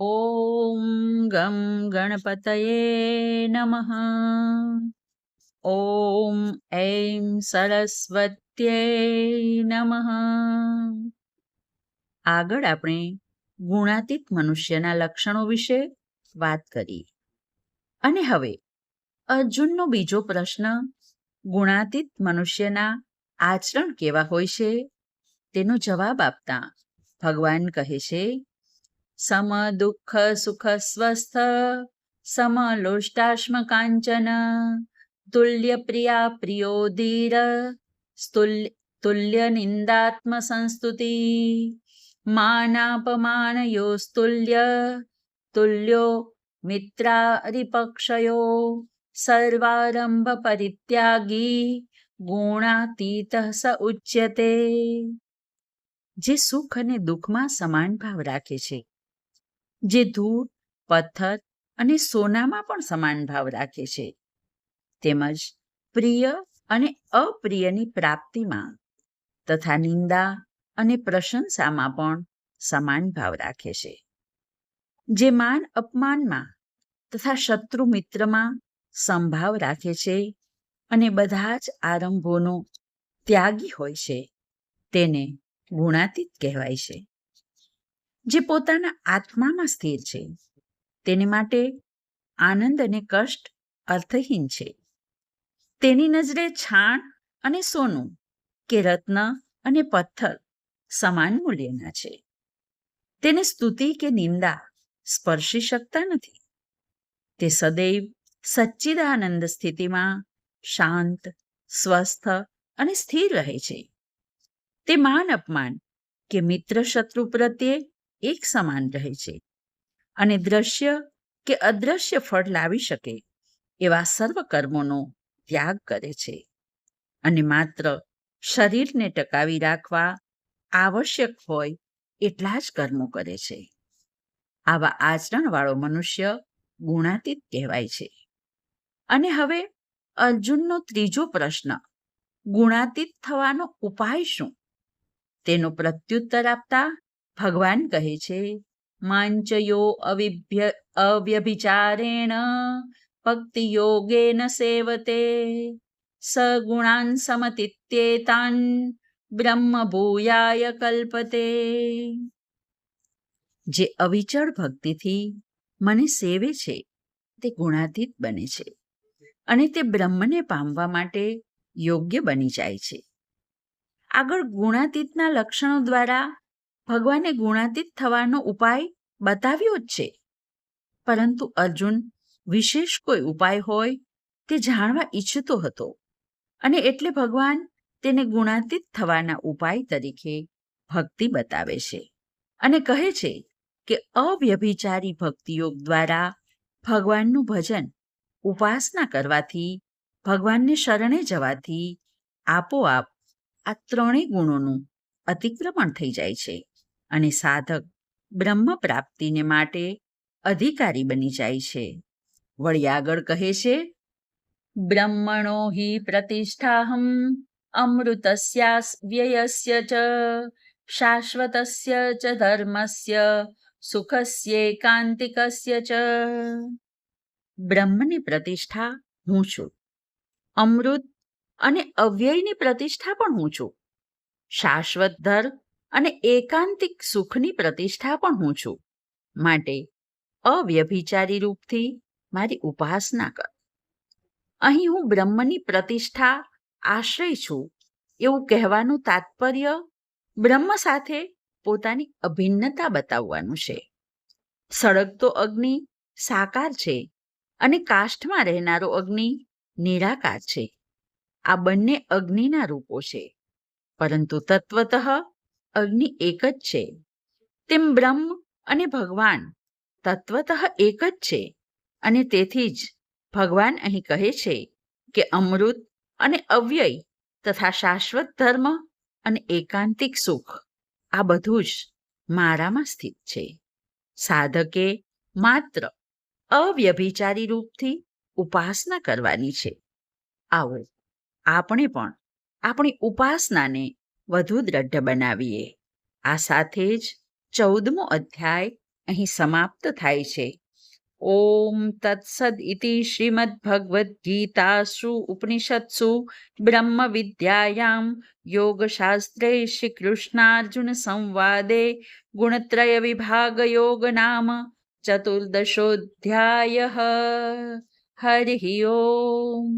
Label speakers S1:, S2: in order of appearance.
S1: ઓમ ગમ ગણપતયે નમઃ ઓમ ઐમ સરસ્વત્યે નમઃ આગળ આપણે ગુણાતીત મનુષ્યના લક્ષણો વિશે વાત કરી અને હવે અર્જુનનો બીજો પ્રશ્ન, ગુણાતીત મનુષ્યના આચરણ કેવા હોય છે? તેનો જવાબ આપતા ભગવાન કહે છે સમ દુઃખ સુખ સ્વસ્થ સમલોષ્ટાશ્મ કાંચન તુલ્ય પ્રિયા પ્રિયો ધીર તુલ્ય નિંદાત્મ સંસ્તુતિ માનાપમાનયોસ્તુલ્ય તુલ્યો મિત્રારિપક્ષયો સર્વારંભ પરિત્યાગી ગુણાતીત સ ઉચ્યતે જે સુખ અને દુઃખમાં સમાન ભાવ રાખે છે જે ધૂળ, પથ્થર અને સોનામાં પણ સમાન ભાવ રાખે છે. તેમજ પ્રિય અને અપ્રિયની પ્રાપ્તિમાં તથા નિંદા અને પ્રશંસામાં પણ સમાન ભાવ રાખે છે. જે માન અપમાનમાં તથા શત્રુ મિત્રમાં સંભાવ રાખે છે અને બધા જ આરંભોનો ત્યાગી હોય છે, તેને ગુણાતીત કહેવાય છે. જે પોતાના આત્મામાં સ્થિર છે. તેને માટે આનંદ અને કષ્ટ અર્થહીન છે. તેની નજરે છાણ અને સોનું કે રત્ન અને પથ્થર સમાન મૂલ્યના છે. તેને સ્તુતિ કે નિંદા સ્પર્શી શકતા નથી. તે સદૈવ સચ્ચિદાનંદ સ્થિતિમાં શાંત, સ્વસ્થ અને સ્થિર રહે છે. તે માન અપમાન કે મિત્ર શત્રુ પ્રત્યે એક સમાન રહે છે. અને દ્રશ્ય કે અદ્રશ્ય ફળ લાવી શકે એવા સર્વ કર્મોનો ત્યાગ કરે છે. અને માત્ર શરીરને ટકાવી રાખવા આવશ્યક હોય એટલા જ કર્મો કરે છે. આવા આચરણવાળો મનુષ્ય ગુણાતીત કહેવાય છે. અને હવે અર્જુનનો ત્રીજો પ્રશ્ન, ગુણાતીત થવાનો ઉપાય શું? તેનો પ્રત્યુત્તર આપતા ભગવાન કહે છે, માંચયો અવિભ્ય, અવ્યભિચારેણ ભક્તિ યોગેન સેવતે, સગુણાન સમતિત્યેતાન બ્રહ્મ ભૂયાય કલ્પતે. જે અવિચળ ભક્તિથી મને સેવે છે, તે ગુણાતીત બને છે અને તે બ્રહ્મને પામવા માટે યોગ્ય બની જાય છે. આગળ ગુણાતીતના લક્ષણો દ્વારા ભગવાને ગુણાતીત થવાનો ઉપાય બતાવ્યો જ છે. પરંતુ અર્જુન વિશેષ કોઈ ઉપાય હોય તે જાણવા ઈચ્છતો હતો અને એટલે ભગવાન તેને ગુણાતીત થવાના ઉપાય તરીકે ભક્તિ બતાવે છે અને કહે છે કે અવ્યભિચારી ભક્તિયોગ દ્વારા ભગવાનનું ભજન ઉપાસના કરવાથી, ભગવાનને શરણે જવાથી આપોઆપ આ ત્રણેય ગુણોનું અતિક્રમણ થઈ જાય છે. અને સાધક બ્રહ્મ પ્રાપ્તિને માટે અધિકારી બની જાય છે. વળી આગળ કહે છે, બ્રહ્મણો હિ પ્રતિષ્ઠાહમ અમૃતસ્યા વ્યયસ્ય ચ, શાશ્વતસ્ય ચ ધર્મસ્ય સુખસ્યૈકાંતિકસ્ય ચ. બ્રહ્મની પ્રતિષ્ઠા હું છું. અમૃત અને અવ્યયની પ્રતિષ્ઠા પણ હું છું. શાશ્વત ધર્મ અને એકાંતિક સુખની પ્રતિષ્ઠા પણ હું છું. માટે અવ્યભિચારી રૂપથી મારી ઉપાસના કર. અહીં હું બ્રહ્મની પ્રતિષ્ઠા આશ્રય છું એવું કહેવાનું તાત્પર્ય બ્રહ્મ સાથે પોતાની અભિન્નતા બતાવવાનું છે. સળગતો અગ્નિ સાકાર છે અને કાષ્ઠમાં રહેનારો અગ્નિ નિરાકાર છે. આ બંને અગ્નિના રૂપો છે. પરંતુ તત્વતઃ અગ્નિ એક જ છે. તેમ બ્રહ્મ અને ભગવાન તત્વતઃ એક જ છે. અને તેથી જ ભગવાન અહીં કહે છે કે અમૃત અને અવ્યય તથા શાશ્વત ધર્મ અને એકાંતિક સુખ આ બધું જ મારામાં સ્થિત છે. સાધકે માત્ર અવ્યભિચારી રૂપથી ઉપાસના કરવાની છે. આવો, આપણે પણ આપણી ઉપાસનાને વધુ દ્રઢ બનાવીએ. આ સાથે જ ચૌદમો અધ્યાય અહીં સમાપ્ત થાય છે. ઓમ તત્સદ ઇતિ શ્રીમદ ભગવદ્ ગીતાસુ ઉપનિષત્સુ બ્રહ્મ વિદ્યાયામ યોગશાસ્ત્રે શ્રી કૃષ્ણાર્જુન સંવાદે ગુણત્રય વિભાગ યોગ નામ ચતુર્દશોધ્યાય હરિ ઓમ.